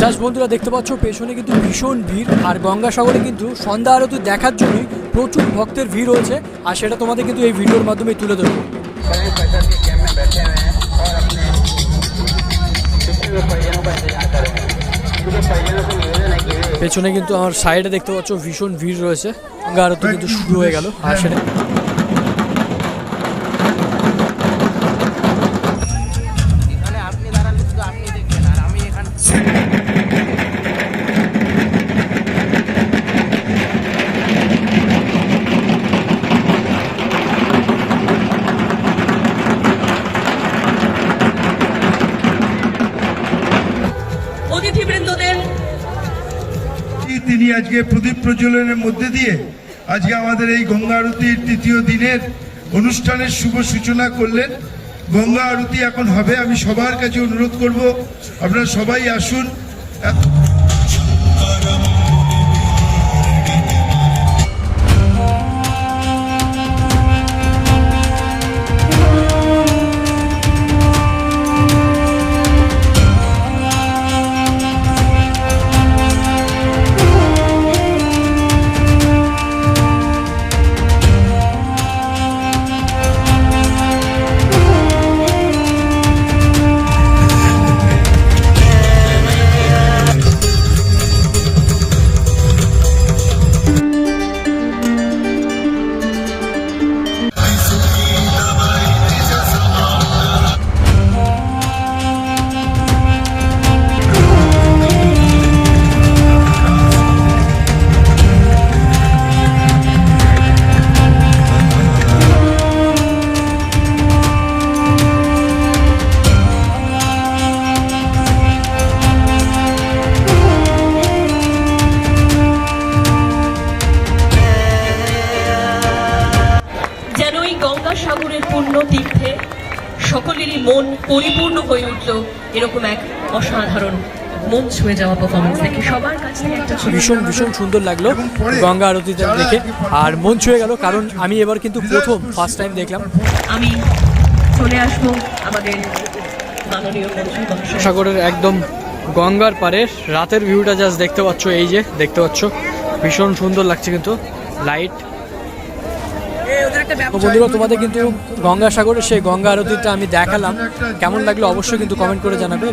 চাষ বন্ধুরা দেখতে পাচ্ছ, পেছনে কিন্তু ভীষণ ভিড়, আর গঙ্গাসাগরে কিন্তু সন্ধ্যা আরতি দেখার জন্যই প্রচুর ভক্তের ভিড় রয়েছে, আর সেটা তোমাদের কিন্তু এই ভিডিওর মাধ্যমে তুলে ধরবো। পেছনে কিন্তু আমার সাইডে দেখতে পাচ্ছ, ভীষণ ভিড় রয়েছে, গঙ্গা আরতি কিন্তু শুরু হয়ে গেল, আর সেটা তিনি আজকে প্রদীপ প্রজ্বলনের মধ্যে দিয়ে আজকে আমাদের এই গঙ্গা আরতির তৃতীয় দিনের অনুষ্ঠানের শুভ সূচনা করলেন। গঙ্গা আরতি এখন হবে, আমি সবার কাছে অনুরোধ করব, আপনারা সবাই আসুন। এই গঙ্গাসাগরের পূর্ণ তীর্থে সকলেরই মন পরিপূর্ণ হয়ে উঠল এরকম এক অসাধারণ মন ছুঁয়ে যাওয়া পারফরমেন্স দেখে। সবার কাছ একটা ভীষণ ভীষণ সুন্দর লাগল গঙ্গা আরতিটা দেখে। আর মন ছুঁয়ে গেল কারণ আমি এবার কিন্তু প্রথম ফার্স্ট টাইম দেখলাম। আমি চলে আসব আমাদের মাননীয় সাগরের একদম গঙ্গার পারে। রাতের ভিউটা জাস্ট দেখতে পাচ্ছ এই যে দেখতে পাচ্ছ। ভীষণ সুন্দর লাগছে কিন্তু। লাইট বন্ধুরা তোমাদের কিন্তু গঙ্গাসাগরের সেই গঙ্গা আরতিটা আমি দেখালাম। কেমন লাগল অবশ্যই কিন্তু কমেন্ট করে জানাবে।